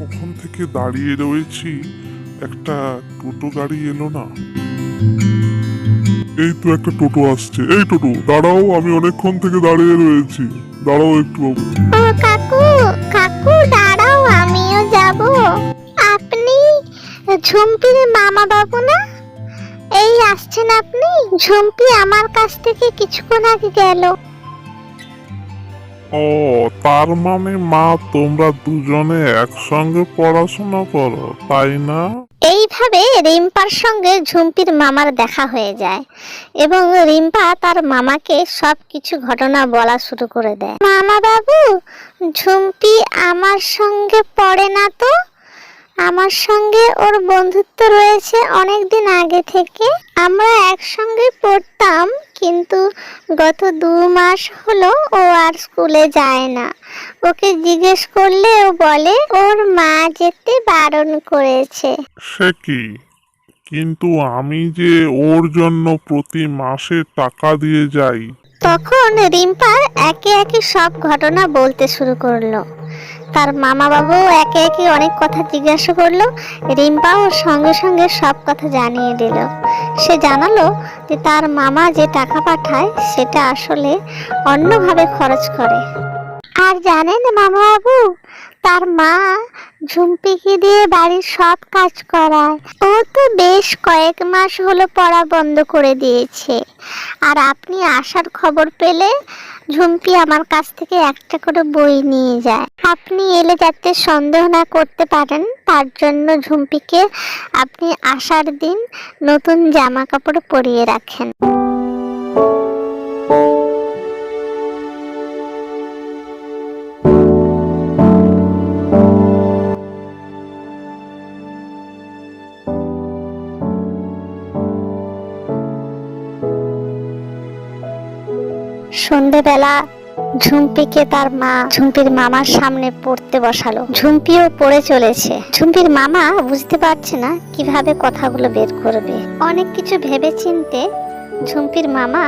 কখন থেকে দাঁড়িয়ে রয়েছি, একটা টোটো গাড়ি এলো না। এই তো একটা টোটো আসছে। এই টোটো, দাঁড়াও, আমি অনেকক্ষণ থেকে দাঁড়িয়ে রয়েছি। দাঁড়াও একটু ও কাকু কাকু, দাঁড়াও, আমিও যাব। আপনি ঝুম্পির মামা বাবু না? এই আসছেন আপনি? ঝুম্পি আমার কাছ থেকে কিছুক্ষণ আগে গেল। ও, তার মানে মা, তোমরা দুজনে একসঙ্গে পড়াশোনা করো, তাই না? এইভাবে রিম্পার সঙ্গে ঝুম্পির মামার দেখা হয়ে যায় এবং রিম্পা তার মামাকে সব কিছু ঘটনা বলা শুরু করে দেয়। মামা বাবু, ঝুম্পি আমার সঙ্গে পড়ে না তো? আমার সঙ্গে ওর বন্ধুত্ব রয়েছে অনেক দিন আগে থেকে। আমরা একসঙ্গে পড়তাম কিন্তু গত দু মাস হলো ও আর স্কুলে যায় না। ওকে জিজ্ঞেস করলে ও বলে ওর মা যেতে বারণ করেছে। সে কি? কিন্তু আমি যে ওর জন্য প্রতি মাসে টাকা দিয়ে যাই। তখন রিম্পা একে একে সব ঘটনা বলতে শুরু করল। তার মামা বাবু একে একে অনেক কথা জিজ্ঞাসা করল রিম্পাও সঙ্গে সঙ্গে সব কথা জানিয়ে দিল। সে জানালো যে তার মামা যে টাকা পাঠায় সেটা আসলে অন্যভাবে খরচ করে। আর জানেন মামা বাবু তার মা ঝুম্পিকে দিয়ে বাড়ির সব কাজ করায়। ও তো বেশ কয়েক মাস হলো পড়া বন্ধ করে দিয়েছে। আর আপনি আসার খবর পেলে ঝুম্পি আমার কাছ থেকে একটা করে বই নিয়ে যায়। আপনি এলে যাতে সন্দেহ না করতে পারেন, তার জন্য ঝুমপিকে আপনি আসার দিন নতুন জামা কাপড় পরিয়ে রাখেন। সন্ধেবেলা ঝুম্পিকে তার মা ঝুম্পির মামার সামনে পড়তে বসালো। ঝুম্পিও পড়ে চলেছে। ঝুম্পির মামা বুঝতে পারছে না কীভাবে কথাগুলো বের করবে। অনেক কিছু ভেবে চিনতে ঝুম্পির মামা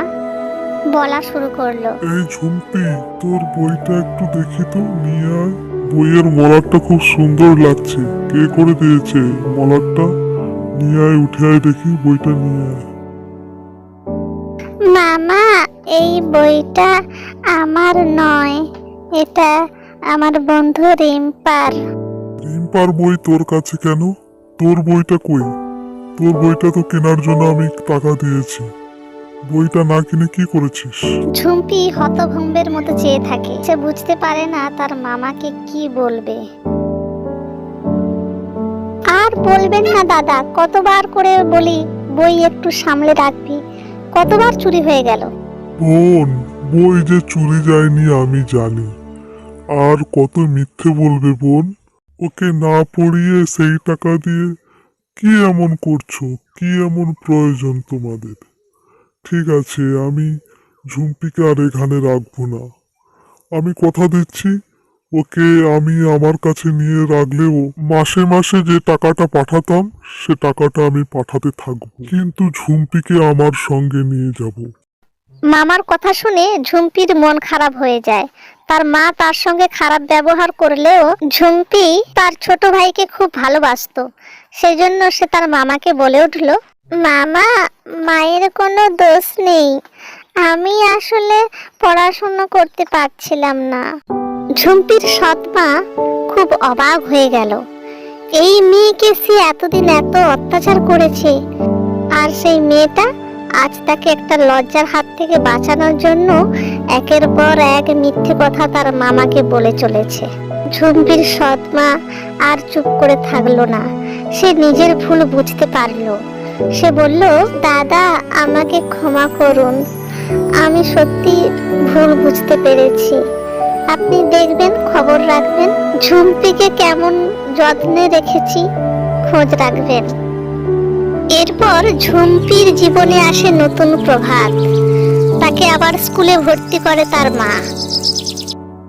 বলা শুরু করল। এই ঝুমপি তোর বইটা একটু দেখি তো নিয়ে আয়। বইয়ের মলারটা খুব সুন্দর লাগছে। কে করে দিয়েছে মলারটা নিয়ে আয় উঠে আয় দেখি বইটা নিয়ে আয়। মামা এই বইটা আমার নয় এটা আমার বন্ধু রিম্পার। রিম্পার বই তোর কাছে কেন? তোর বইটা কই? তোর বইটা তো কেনার জন্য আমি টাকা দিয়েছি। বইটা না কিনে কি করেছিস? ঝুম্পি হতভম্বের মতো চেয়ে থাকে। সে বুঝতে পারে না তার মামাকে কি বলবে। আর বলবেন না দাদা কতবার করে বলি বই একটু সামলে রাখবি। কতবার চুরি হয়ে গেল। বোন, বই যে চুরি যায়নি আমি জানি। আর কত মিথ্যে বলবে বোন? ওকে না পড়িয়ে সেই টাকা দিয়ে কি এমন করছ? কি এমন প্রয়োজন তোমাদের? ঠিক আছে, আমি ঝুমপিকে আর এখানে রাখব না। আমি কথা দিচ্ছি। ওকে আমি আমার কাছে নিয়ে রাখলেও মাসে মাসে যে টাকাটা পাঠাতাম, সে টাকাটা আমি পাঠাতে থাকব। কিন্তু ঝুমপিকে আমার সঙ্গে নিয়ে যাব। মামার কথা শুনে ঝুম্পির মন খারাপ হয়ে যায়। তার মা তার সঙ্গে খারাপ ব্যবহার করলেও ঝুম্পি তার ছোট ভাইকে খুব ভালোবাসতো। সেই জন্য সে তার মামাকে বলে উঠল, মামা, মায়ের কোনো দোষ নেই। আমি আসলে পড়াশোনা করতে পারছিলাম না। ঝুম্পির সৎ মা খুব অবাক হয়ে গেল। এই মেয়েকে সে এতদিন এত অত্যাচার করেছে। আর সেই মেয়েটা আজ তাকে একটা লজ্জার হাত থেকে বাঁচানোর জন্য একের পর এক মিথ্যে কথা তার মামাকে বলে চলেছে। ঝুম্পির সৎ মা আর চুপ করে থাকল না। সে নিজের ভুল বুঝতে পারল। সে বলল, দাদা, আমাকে ক্ষমা করুন। আমি সত্যি ভুল বুঝতে পেরেছি। আপনি দেখবেন, খবর রাখবেন। ঝুম্পিকে কেমন যত্নে রেখেছি, খোঁজ রাখবেন। এরপর ঝুম্পির জীবনে আসে নতুন প্রভাত। তাকে আবার স্কুলে ভর্তি করে তার মা।